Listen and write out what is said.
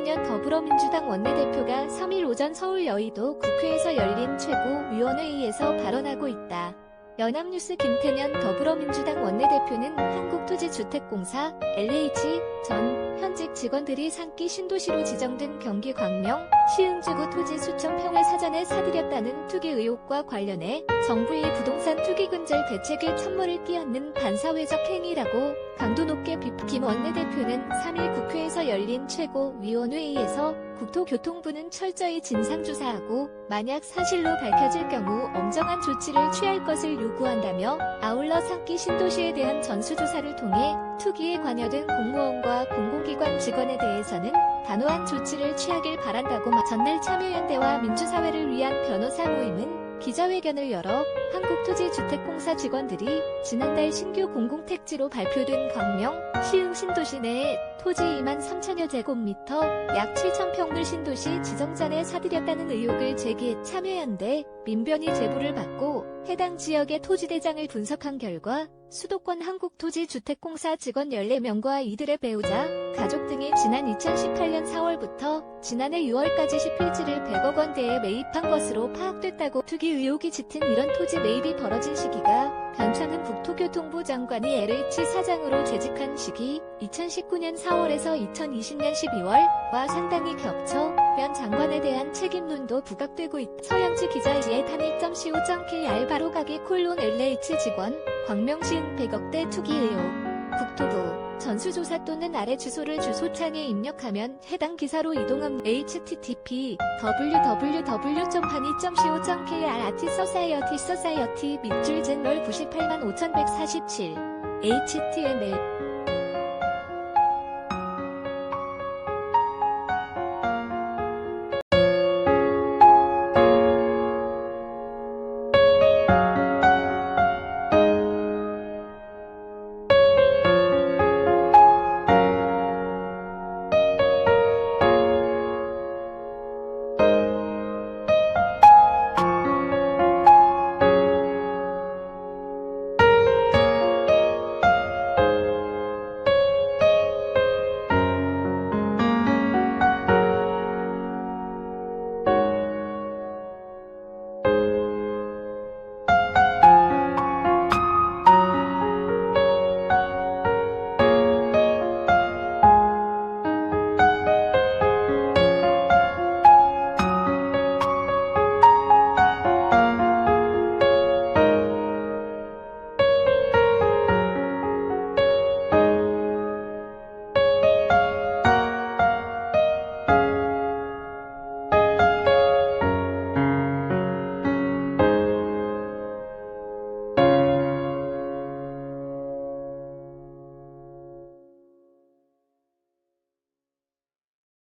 김태년 더불어민주당 원내대표가 3일 오전 서울 여의도 국회에서 열린 최고위원회의에서 발언하고 있다. 연합뉴스 김태년 더불어민주당 원내대표는 한국토지주택공사 LH 전 현직 직원들이 산기 신도시로 지정된 경기 광명 시흥주구 토지 수천 평을 사전에 사들였다는 투기 의혹과 관련해 정부의 부동산 투기 근절 대책에 찬물을 끼얹는 반사회적 행위라고 강도 높게 비판 김 원내대표는 3일 국회에서 열린 최고위원회의에서 국토교통부는 철저히 진상조사하고 만약 사실로 밝혀질 경우 엄정한 조치를 취할 것을 요구한다며 아울러 산기 신도시에 대한 전수조사를 통해 투기에 관여된 공무원과 공공 기관 직원에 대해서는 단호한 조치를 취하길 바란다고 말- 전날 참여연대와 민주사회를 위한 변호사 모임은 기자회견을 열어 한국토지주택공사 직원들이 지난달 신규 공공택지로 발표된 광명, 시흥 신도시 내에 토지 2만 3천여 제곱미터, 약 7천 평을 신도시 지정잔에 사들였다는 의혹을 제기해 참여연대 민변이 제보를 받고 해당 지역의 토지대장을 분석한 결과 수도권 한국토지주택공사 직원 14명과 이들의 배우자, 가족 등이 지난 2018년 4월부터 지난해 6월까지 10필지를 100억 원대에 매입한 것으로 파악됐다고 투기 의혹이 짙은 이런 토지 매입이 벌어진 시기가 변창흠 국토교통부 장관이 LH 사장으로 재직한 시기 2019년 4월 에서 2020년 12월과 상당히 겹쳐 변 장관에 대한 책임론도 부각되고 있다. 서영지 기자의 탄일.co.kr 바로 가게 콜론 LH 직원 광명시흥 100억대 투기 의혹 국토부 전수조사 또는 아래 주소를 주소창에 입력하면 해당 기사로 이동함. http www.pani.co.kr 아티 서사이어티 밑줄 젠럴 98만 5147 html